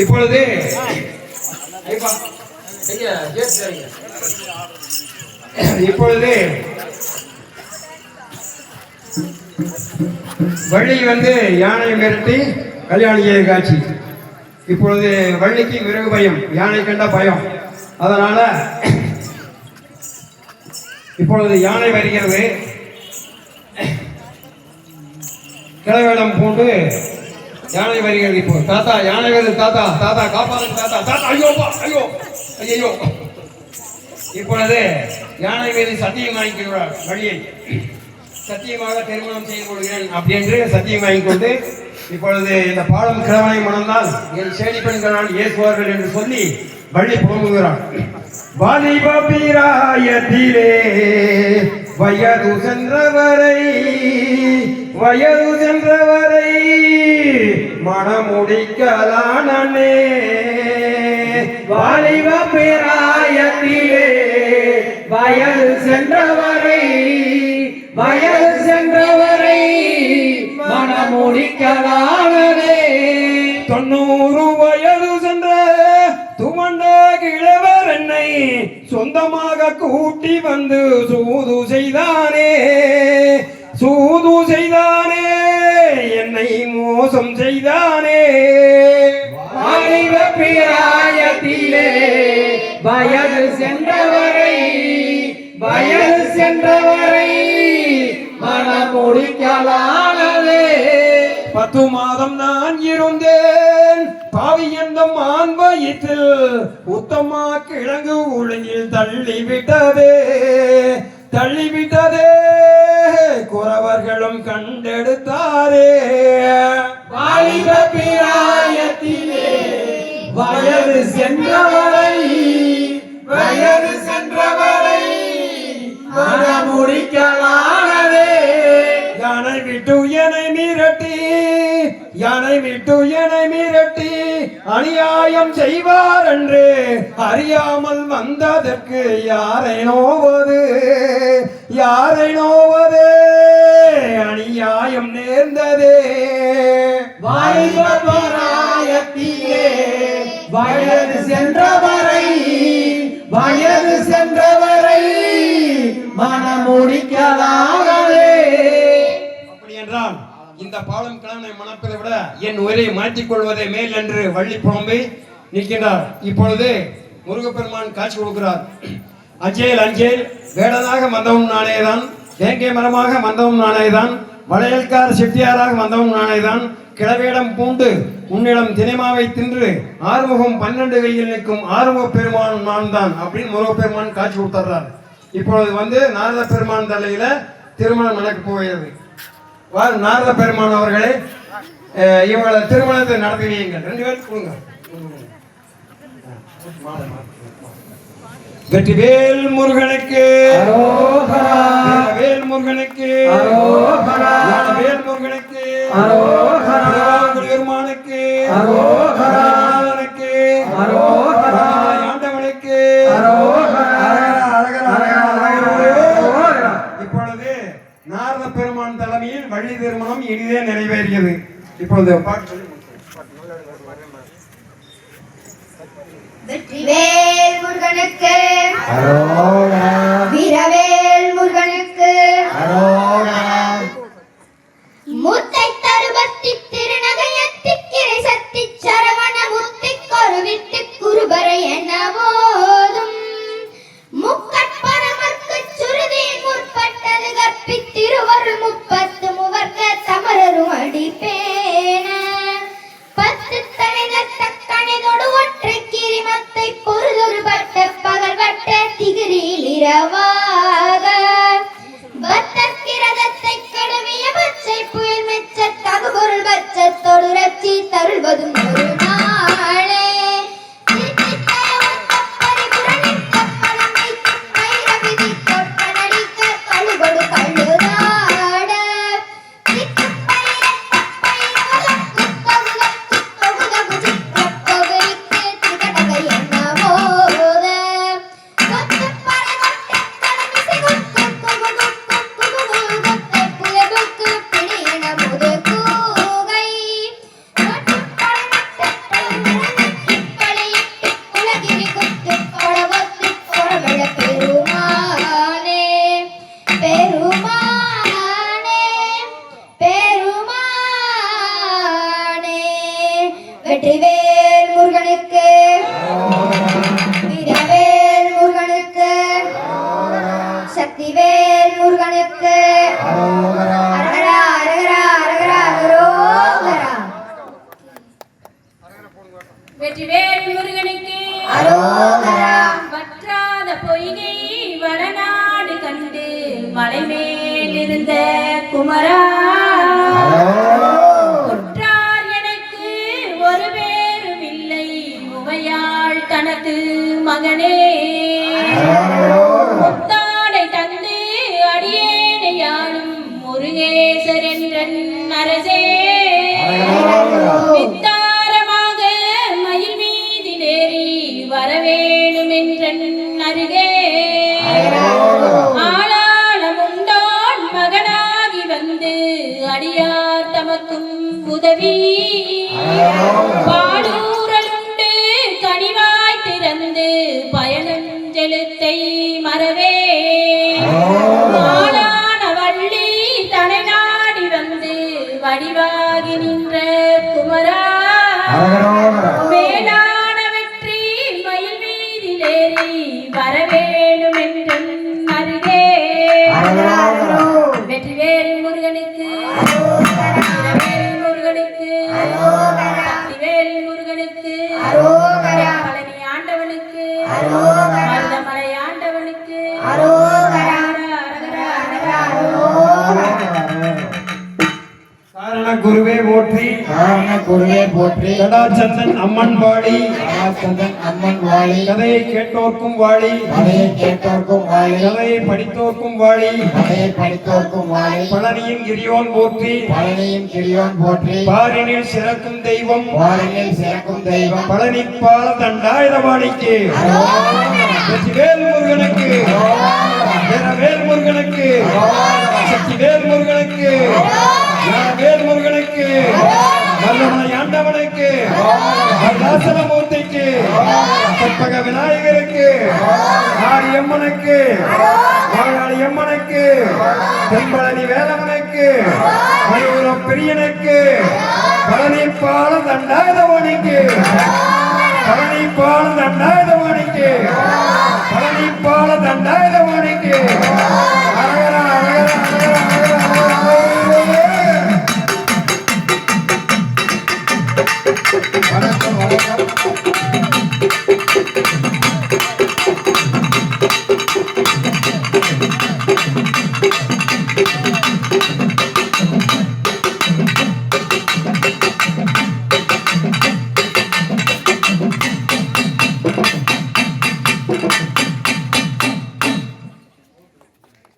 இப்பொழுது இப்பொழுது வள்ளி வந்து யானை மிரட்டி கல்யாணம் செய்த காட்சி. இப்பொழுது வள்ளிக்கு மிருக பயம் யானை கண்ட பயம். அதனால இப்பொழுது யானை வருகிறது. கிளவேடம் பூண்டு யானை வருகிறது இப்போ தாத்தா யானை வருது தாத்தா தாத்தா காப்பாளர் தாத்தா தாத்தா ஐயோ ஐயோ ஐயோ இப்பொழுது யானை மீது சத்தியம் வாங்கிக்கிறார் வழியை. சத்தியமாக திருமணம் செய்து கொள்கிறேன் அப்படி என்று சத்தியம் வாங்கிக் கொண்டு இப்பொழுது இந்த பாடம் கிழவனை மணந்தால் என் சேடி பெண்களால் ஏசுவார்கள் என்று சொல்லி வழி புலம்புகிறான். வாலிப பிராயத்திலே வயது சென்றவரை வயது சென்றவரை மனமுடிக்கலானே வாலிப பிராயத்திலே வயது சென்றவரை வயது சென்றவரை மனமுடிக்கலானே தொண்ணூறு சொந்தமாக கூட்டி வந்து சூது செய்தானே சூது செய்தானே என்னை மோசம் செய்தானே. வாலிப பிராயத்திலே வயது சென்றவரை வயது சென்றவரை மனமுடிக்கலாம் பத்து மாதம் நான் இருந்தேன். பாவி எந்த மான் வயிற்றில் உத்தமா கிழங்கு உளியில் தள்ளிவிட்டதே. தள்ளிவிட்டதே. குறவர்களும் கண்டெடுத்தாரே. வாலிப பிராயத்திலே. வயது சென்றவரை. வயது சென்றவரை. மனமுடிக்கலாம். யானை விட்டு யானை மிரட்டி அநியாயம் செய்வார் என்று அறியாமல் வந்ததற்கு யாரை நோவது? யாரை நோவது? அநியாயம் நேர்ந்ததே. வாய்வராயத்திலே வயது சென்றவரை வயது சென்றவரை மனமுடிக்கலாம். மணப்பதை விட என் உயிரை மாற்றிக் கொள்வதே மேல் என்று வள்ளி புலம்பி நிற்கின்றார். இப்பொழுது முருகப்பெருமான் காட்சி கொடுக்கிறார். அஞ்சேல் அஞ்சேல் வேடனாக வந்தவன் நானேதான் வேங்கை மரமாக வந்தவன் நானேதான் வளையல்கார செட்டியாராக வந்தவன் நானேதான் கிளவேடம் பூண்டு உன்னிடம் தினைமாவை தின்று ஆறுமுகம் பன்னெண்டு கையில் நிற்கும் ஆறுமுக பெருமான் நான் தான் அப்படின்னு முருகப்பெருமான் காட்சி கொடுத்துறார். இப்பொழுது வந்து நாரத பெருமான் தலையில திருமணம் நடக்க போகிறது. நாரத பெருமான் அவர்களே இவங்களை திருமணத்தை நடத்தி வையுங்கள் ரெண்டு பேரும் கொடுங்க. வெற்றிவேல் முருகனுக்கு. வேல் முருகனுக்கு. வேல் முருகனுக்கு. பெருமானுக்கு. இப்பொழுது பாட்டு சொல்லி வெற்றிவேல் முருகனுக்கு திகிரில் வெற்றிவேல் முருகனுக்கு. வீரவேல் முருகனுக்கு. சக்திவேல் முருகனுக்கு. வெற்றிவேல் முருகனுக்கு. வற்றாத பொய்கை வடநாடு கண்டு மலைமேல் இருந்த குமரா உமையாள் தனது மகனே. முத்தாடை தந்து அடியேனை யாழும் முருகேசர் என்றன் அரசே வித்தாரமாக மயில் மீதிலேறி வரவேணும் என்றன் அருகே. ஆளாளம் உண்டான் மகனாகி வந்து அடியார் தமக்கும் உதவி. வெற்றிவேல் காரண குருவே போற்றி. காரண குருவே போற்றி. கடாச்சந்தன் அம்மன் வாழி. கலாச்சந்தன் அம்மன் வாழி. கதையை கேட்டோர்க்கும் வாழி. கதையை கேட்டோர்க்கும் வாழி. கதையை படித்தோர்க்கும் வாழி. கதையை படித்தோர்க்கும் வாழி. பழனியின் கிரியோன் போற்றி. பழனியின் கிரியோன் போற்றி. பாரினில் சிறக்கும் தெய்வம். வாரினில் சிறக்கும் தெய்வம். பழனிப்பால தண்டாயுதபாணிக்கு. வெற்றிவேல் முருகனுக்கு வீரவேல் முருகனுக்கு சக்திவேல் முருகனுக்கு வேல் முருகனுக்கு வல்லமலை ஆண்டவனுக்கு தாசனமூர்த்திக்கு கற்பக விநாயகருக்கு ஆரியம்மனுக்கு மாகாளி அம்மனுக்கு தென்பழனி வேலவனுக்கு மயூரம் பிரியனுக்கு பழனிப்பால தண்டாயுதபாணிக்கு பழனிப்பால தண்டாயுதபாணிக்கு பழனிப்பால தண்டாயுதபாணிக்கு